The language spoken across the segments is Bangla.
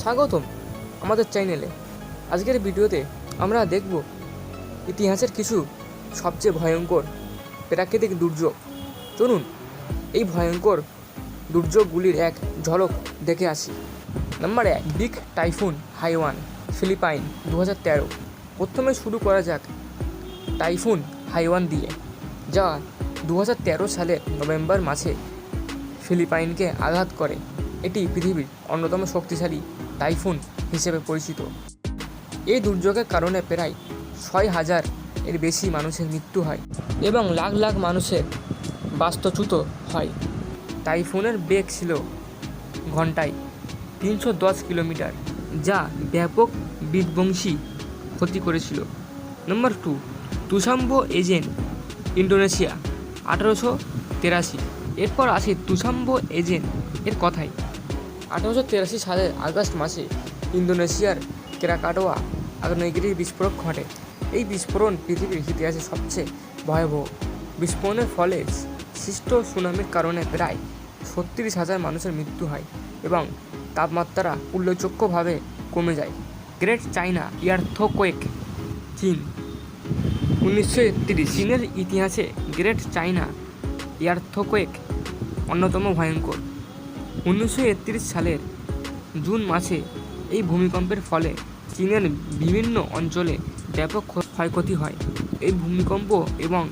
স্বাগতম আমাদের চ্যানেলে। আজকের ভিডিওতে আমরা দেখব ইতিহাসের কিছু সবচেয়ে ভয়ঙ্কর প্রাকৃতিক দুর্যোগ। চলুন, এই ভয়ঙ্কর দুর্যোগগুলির এক ঝলক দেখে আসি। নাম্বার এক, বিগ টাইফুন হাইওয়ান, ফিলিপাইন দু তেরো। প্রথমে শুরু করা যাক টাইফুন হাইওয়ান দিয়ে, যা দু হাজার তেরো সালের নভেম্বর মাসে ফিলিপাইনকে আঘাত করে। এটি পৃথিবীর অন্যতম শক্তিশালী টাইফুন হিসেবে পরিচিত। এই দুর্যোগের কারণে প্রায় ছয় হাজার এর বেশি মানুষের মৃত্যু হয় এবং লাখ লাখ মানুষের বাস্তুচ্যুত হয়। টাইফুনের বেগ ছিল ঘন্টায় তিনশো দশ কিলোমিটার, যা ব্যাপক বিধ্বংসী ক্ষতি করেছিল। নম্বর টু তুসাম্বো এজেন্ট ইন্ডোনেশিয়া আঠারোশো তেরাশি। এরপর আসে তুসাম্বো এজেন্ট এর কথাই আঠারোশো তেরাশি সালের আগস্ট মাসে ইন্দোনেশিয়ার কেরাকাটোয়া আগ্নেয়গিরির বিস্ফোরণ ঘটে। এই বিস্ফোরণ পৃথিবীর ইতিহাসে সবচেয়ে ভয়াবহ। বিস্ফোরণের ফলে সৃষ্ট সুনামির কারণে প্রায় ছত্রিশ হাজার মানুষের মৃত্যু হয় এবং তাপমাত্রা উল্লেখযোগ্যভাবে কমে যায়। গ্রেট চাইনা ইয়ার্থকোয়েক চীন উনিশশো একত্রিশ। চীনের ইতিহাসে গ্রেট চাইনা ইয়ার্থকোয়েক অন্যতম ভয়ঙ্কর। উনিশশো একত্রিশ সালের জুন মাসে এই ভূমিকম্পের ফলে চীনের বিভিন্ন অঞ্চলে ব্যাপক ক্ষয়ক্ষতি হয়। এই ভূমিকম্প এবং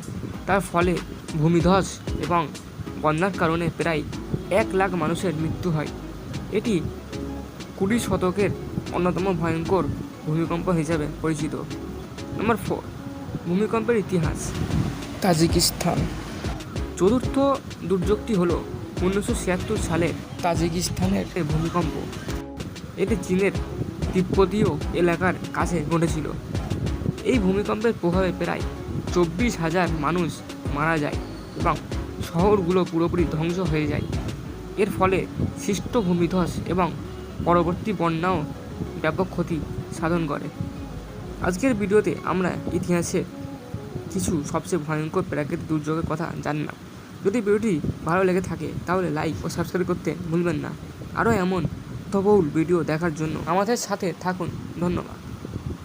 তার ফলে ভূমিধস এবং বন্যার কারণে প্রায় এক লাখ মানুষের মৃত্যু হয়। এটি কুড়ি শতকের অন্যতম ভয়ঙ্কর ভূমিকম্প হিসাবে পরিচিত। নম্বর ফোর ভূমিকম্পের ইতিহাস। তাজিকিস্তান। চতুর্থ দুর্যোগটি হলো উনিশশো ছিয়াত্তর সালে তাজিকিস্তানের ভূমিকম্প। এটি চীনের তিব্বতীয় এলাকার কাছে ঘটেছিল। এই ভূমিকম্পের প্রভাবে প্রায় চব্বিশ হাজার মানুষ মারা যায় এবং শহরগুলো পুরোপুরি ধ্বংস হয়ে যায়। এর ফলে সৃষ্ট ভূমিধস এবং পরবর্তী বন্যাও ব্যাপক ক্ষতি সাধন করে। আজকের ভিডিওতে আমরা ইতিহাসের কিছু সবচেয়ে ভয়ঙ্কর প্রাকৃতিক দুর্যোগের কথা জানলাম। যদি ভিডিওটি ভালো লেগে থাকে, তাহলে লাইক ও সাবস্ক্রাইব করতে ভুলবেন না। আরও এমন তহবহুল ভিডিও দেখার জন্য আমাদের সাথে থাকুন। ধন্যবাদ।